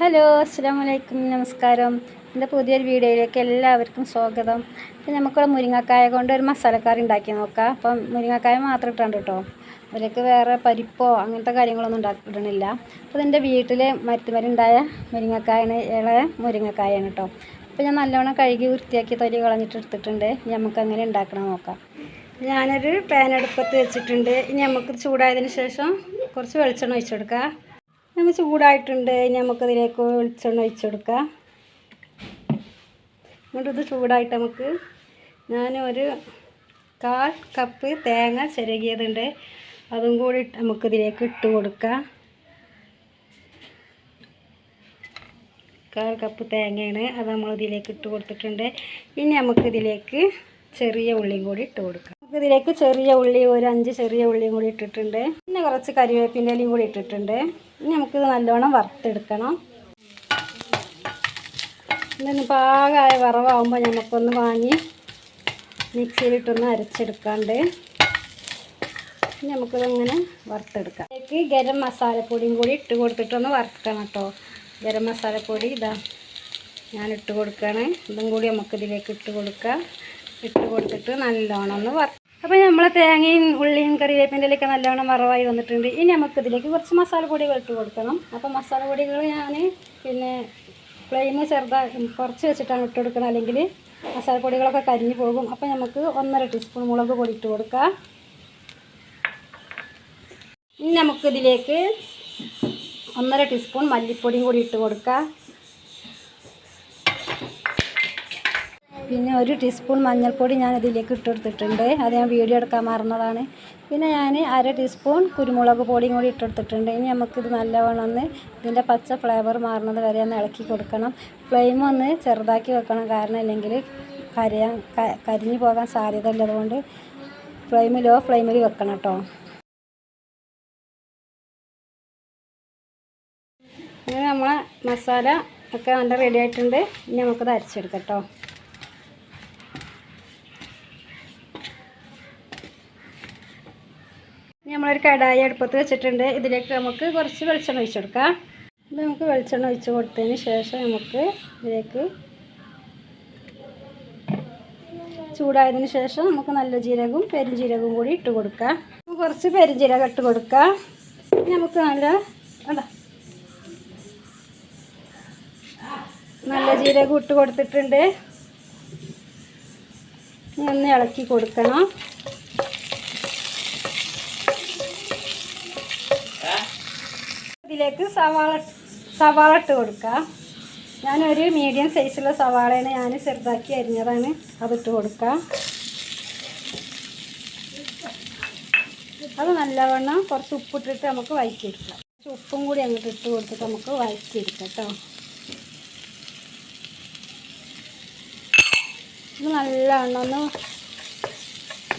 Hello അസ്സാമലൈക്കും നമസ്കാരം. എന്റെ പുതിയൊരു വീഡിയോയിലേക്ക് എല്ലാവർക്കും സ്വാഗതം. അപ്പം നമുക്കുള്ള മുരിങ്ങക്കായ കൊണ്ട് ഒരു മസാലക്കറി ഉണ്ടാക്കി നോക്കാം. അപ്പം മുരിങ്ങക്കായ മാത്രം ഇട്ടാണ്ട് കേട്ടോ. അതിലേക്ക് വേറെ പരിപ്പോ അങ്ങനത്തെ കാര്യങ്ങളൊന്നും ഉണ്ടാക്കി ഇടണില്ല. അപ്പോൾ എന്റെ വീട്ടിൽ മരുത്തുമരുണ്ടായ മുരിങ്ങക്കായാണ് ഇളയ മുരിങ്ങക്കായാണ് കേട്ടോ. അപ്പോൾ ഞാൻ നല്ലോണം കഴുകി വൃത്തിയാക്കി തൊലി കളഞ്ഞിട്ട് എടുത്തിട്ടുണ്ട്. ഇനി നമുക്ക് അങ്ങനെ ഉണ്ടാക്കണം നോക്കാം. ഞാനൊരു പാൻ അടുപ്പത്ത് വെച്ചിട്ടുണ്ട്. ഇനി നമുക്ക് ചൂടായതിന് ശേഷം കുറച്ച് വെളിച്ചെണ്ണ ഒഴിച്ചു കൊടുക്കാം. നമ്മൾ ചൂടായിട്ടുണ്ട്. നമുക്കതിലേക്ക് വെളിച്ചെണ്ണ ഒഴിച്ചു കൊടുക്കാം. ഇത് ചൂടായിട്ട് നമുക്ക് ഞാനൊരു കാൽ കപ്പ് തേങ്ങ ചിരകിയതുണ്ട്. അതും കൂടി നമുക്ക് നമുക്കിതിലേക്ക് ഇട്ട് കൊടുക്കാം. കാൽ കപ്പ് തേങ്ങയാണ് അത് നമ്മൾ ഇതിലേക്ക് ഇട്ട് കൊടുത്തിട്ടുണ്ട്. ഇനി നമുക്കിതിലേക്ക് ചെറിയ ഉള്ളിയും കൂടി ഇട്ട് കൊടുക്കാം. നമുക്കിതിലേക്ക് ചെറിയ ഉള്ളി ഒരു അഞ്ച് ചെറിയ ഉള്ളിയും കൂടി ഇട്ടിട്ടുണ്ട്. പിന്നെ കുറച്ച് കരിവേപ്പിന്റെ ഇലയും കൂടി ഇട്ടിട്ടുണ്ട്. ഇനി നമുക്കിത് നല്ലോണം വറുത്തെടുക്കണം. ഇതൊന്ന് പാകമായ വറവാകുമ്പോൾ നമുക്കൊന്ന് വാങ്ങി മിക്സിയിലിട്ടൊന്ന് അരച്ചെടുക്കാണ്ട് നമുക്കിതങ്ങനെ വറുത്തെടുക്കാം. ഇതിലേക്ക് ഗരം മസാലപ്പൊടിയും കൂടി ഇട്ട് കൊടുത്തിട്ടൊന്ന് വറുക്കണം കേട്ടോ. ഗരം മസാലപ്പൊടി ഇതാ ഞാൻ ഇട്ട് കൊടുക്കുകയാണ് ഇതും കൂടി നമുക്കിതിലേക്ക് ഇട്ട് കൊടുക്കാം. ഇട്ട് കൊടുത്തിട്ട് നല്ലോണം ഒന്ന് വറ അപ്പോൾ നമ്മൾ തേങ്ങയും ഉള്ളിയും കറിവേപ്പിന്റെയിലൊക്കെ നല്ലവണ്ണം മറവായി വന്നിട്ടുണ്ട്. ഇനി നമുക്കിതിലേക്ക് കുറച്ച് മസാലപ്പൊടികൾ ഇട്ട് കൊടുക്കണം. അപ്പോൾ മസാലപ്പൊടികൾ ഞാൻ പിന്നെ ഫ്ലെയിം ചെറുതാ കുറച്ച് വെച്ചിട്ടാണ് ഇട്ട് കൊടുക്കുന്നത് അല്ലെങ്കിൽ മസാലപ്പൊടികളൊക്കെ കരിഞ്ഞു പോകും. അപ്പോൾ നമുക്ക് ഒന്നര ടീസ്പൂൺ മുളക് പൊടി ഇട്ട് കൊടുക്കാം. ഇനി നമുക്കിതിലേക്ക് ഒന്നര ടീസ്പൂൺ മല്ലിപ്പൊടിയും കൂടി ഇട്ട് കൊടുക്കാം. പിന്നെ ഒരു ടീസ്പൂൺ മഞ്ഞൾപ്പൊടി ഞാൻ ഇതിലേക്ക് ഇട്ടെടുത്തിട്ടുണ്ട്. അത് ഞാൻ വീഡിയോ എടുക്കാൻ മറന്നതാണ്. പിന്നെ ഞാൻ അര ടീസ്പൂൺ കുരുമുളക് പൊടിയും കൂടി ഇട്ടെടുത്തിട്ടുണ്ട്. ഇനി നമുക്കിത് നല്ലവണ്ണം ഒന്ന് ഇതിന്റെ പച്ച ഫ്ലേവർ മാറുന്നത് വരെ ഒന്ന് ഇളക്കി കൊടുക്കണം. ഫ്ലെയിം ഒന്ന് ചെറുതാക്കി വെക്കണം. കാരണം ഇല്ലെങ്കിൽ കരയാൻ കരിഞ്ഞു പോകാൻ സാധ്യത ഉള്ളതുകൊണ്ട് ഫ്ലെയിം ലോ ഫ്ലെയിമിൽ വെക്കണം കേട്ടോ. അങ്ങനെ നമ്മളെ മസാല ഒക്കെ നല്ല റെഡി ആയിട്ടുണ്ട്. ഇനി നമുക്കത് അരച്ചെടുക്കാം കേട്ടോ. നമ്മളൊരു കടായി അടുപ്പത്ത് വെച്ചിട്ടുണ്ട്. ഇതിലേക്ക് നമുക്ക് കുറച്ച് വെളിച്ചെണ്ണ ഒഴിച്ചു കൊടുക്കാം. ഇത് നമുക്ക് വെളിച്ചെണ്ണ ഒഴിച്ച് കൊടുത്തതിന് ശേഷം നമുക്ക് ഇതിലേക്ക് ചൂടായതിന് ശേഷം നമുക്ക് നല്ല ജീരകവും പെരുംജീരകവും കൂടി ഇട്ട് കൊടുക്കാം. കുറച്ച് പെരുംജീരകം ഇട്ട് കൊടുക്കാം. നമുക്ക് നല്ല നല്ല ജീരകം ഇട്ട് കൊടുത്തിട്ടുണ്ട്. ഒന്ന് ഇളക്കി കൊടുക്കണം. ഇതിലേക്ക് സവാള സവാള ഇട്ട് കൊടുക്കാം ഞാനൊരു മീഡിയം സൈസുള്ള സവാളയാണ് ഞാൻ ചെറുതാക്കി അരിഞ്ഞതാണ്. അതിട്ട് കൊടുക്കാം അത് നല്ലവണ്ണം കുറച്ച് ഉപ്പിട്ടിട്ട് നമുക്ക് വഴറ്റിയെടുക്കാം. കുറച്ച് ഉപ്പും കൂടി അങ്ങോട്ട് ഇട്ട് കൊടുത്തിട്ട് നമുക്ക് വഴറ്റിയെടുക്കാം കേട്ടോ. ഇത് നല്ലവണ്ണം ഒന്ന്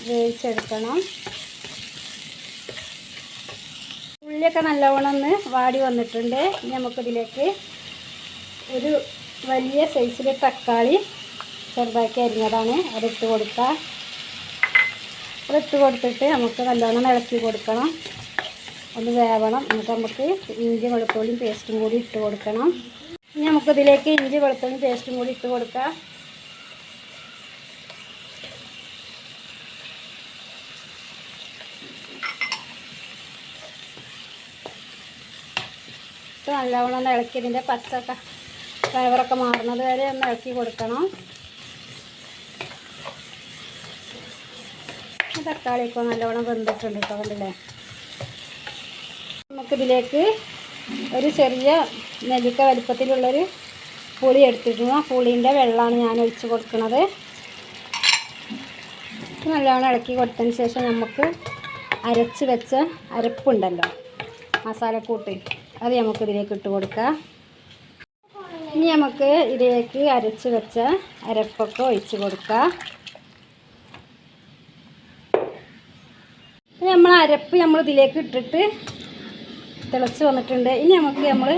വേവിച്ചെടുക്കണം. ഉള്ളിയൊക്കെ നല്ലവണ്ണം ഒന്ന് വാടി വന്നിട്ടുണ്ട്. ഇനി നമുക്കിതിലേക്ക് ഒരു വലിയ സൈസിൽ തക്കാളി ചെറുതാക്കി അരിഞ്ഞതാണ്. അതിട്ട് കൊടുക്കാം അതിട്ട് കൊടുത്തിട്ട് നമുക്ക് നല്ലവണ്ണം ഇളക്കി കൊടുക്കണം. ഒന്ന് വേവണം. എന്നിട്ട് നമുക്ക് ഇഞ്ചി വെളുത്തുള്ളിയും പേസ്റ്റും കൂടി ഇട്ട് കൊടുക്കണം. ഇനി നമുക്കിതിലേക്ക് ഇഞ്ചി വെളുത്തുള്ളിയും പേസ്റ്റും കൂടി ഇട്ട് കൊടുക്കാം. നല്ലവണ്ണം ഒന്ന് ഇളക്കി ഇതിന്റെ പച്ചക്ക ഫ്ലേവറൊക്കെ മാറുന്നത് വരെ ഒന്ന് ഇളക്കി കൊടുക്കണം. തക്കാളി തക്കാളിയൊക്കെ നല്ലവണ്ണം വെന്തിട്ടുണ്ട് കേട്ടോ കണ്ടില്ലേ? നമുക്കിതിലേക്ക് ഒരു ചെറിയ നെല്ലിക്ക വലിപ്പത്തിലുള്ളൊരു പുളി എടുത്തിട്ടുണ്ട്. ആ പുളീന്റെ വെള്ളമാണ് ഞാൻ ഒഴിച്ച് കൊടുക്കുന്നത്. നല്ലവണ്ണം ഇളക്കി കൊടുത്തതിന് ശേഷം നമുക്ക് അരച്ച് വെച്ച അരപ്പുണ്ടല്ലോ മസാലക്കൂട്ട്. അത് നമുക്ക് ഇതിലേക്ക് ഇട്ട് കൊടുക്കാം. ഇനി നമുക്ക് ഇതിലേക്ക് അരച്ച് വെച്ച അരപ്പൊക്കെ ഒഴിച്ച് കൊടുക്കാം. നമ്മൾ അരപ്പ് നമ്മൾ ഇതിലേക്ക് ഇട്ടിട്ട് തിളച്ച് വന്നിട്ടുണ്ട്. ഇനി നമുക്ക് നമ്മൾ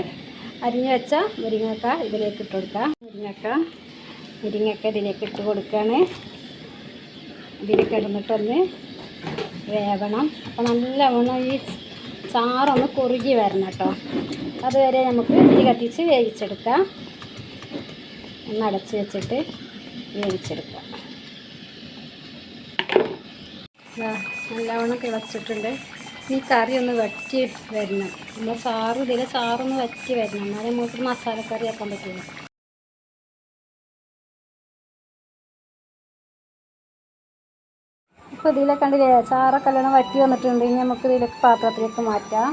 അരിഞ്ഞു വെച്ച മുരിങ്ങക്ക ഇതിലേക്ക് ഇട്ട് കൊടുക്കാം. മുരിങ്ങക്ക മുരിങ്ങക്ക ഇതിലേക്ക് ഇട്ട് കൊടുക്കുകയാണ് ഇതിൽ കിടന്നിട്ടൊന്ന് വേവണം. അപ്പോൾ നല്ലവണ്ണം ഈ ചാറൊന്ന് കുറുകി വരണം കേട്ടോ. അതുവരെ നമുക്ക് തീ കത്തിച്ച് വേവിച്ചെടുക്കാം. ഒന്ന് അടച്ച് വെച്ചിട്ട് വേവിച്ചെടുക്കാം. നല്ലവണ്ണം തിളച്ചിട്ടുണ്ട് ഈ കറി ഒന്ന് വറ്റി വരണം. നമ്മൾ ചാറ് ഇതിലെ ചാറൊന്ന് വറ്റി വരണം. എന്നാലേ നമുക്ക് മസാലക്കറി ആക്കാൻ പറ്റുള്ളൂ. ഇപ്പോൾ ഇതിലെ കണ്ടില്ലേ? ചാറൊക്കെ എല്ലാം വറ്റി വന്നിട്ടുണ്ടെങ്കിൽ നമുക്ക് ഇതിലേക്ക് പാത്രത്തിലേക്ക് മാറ്റാം.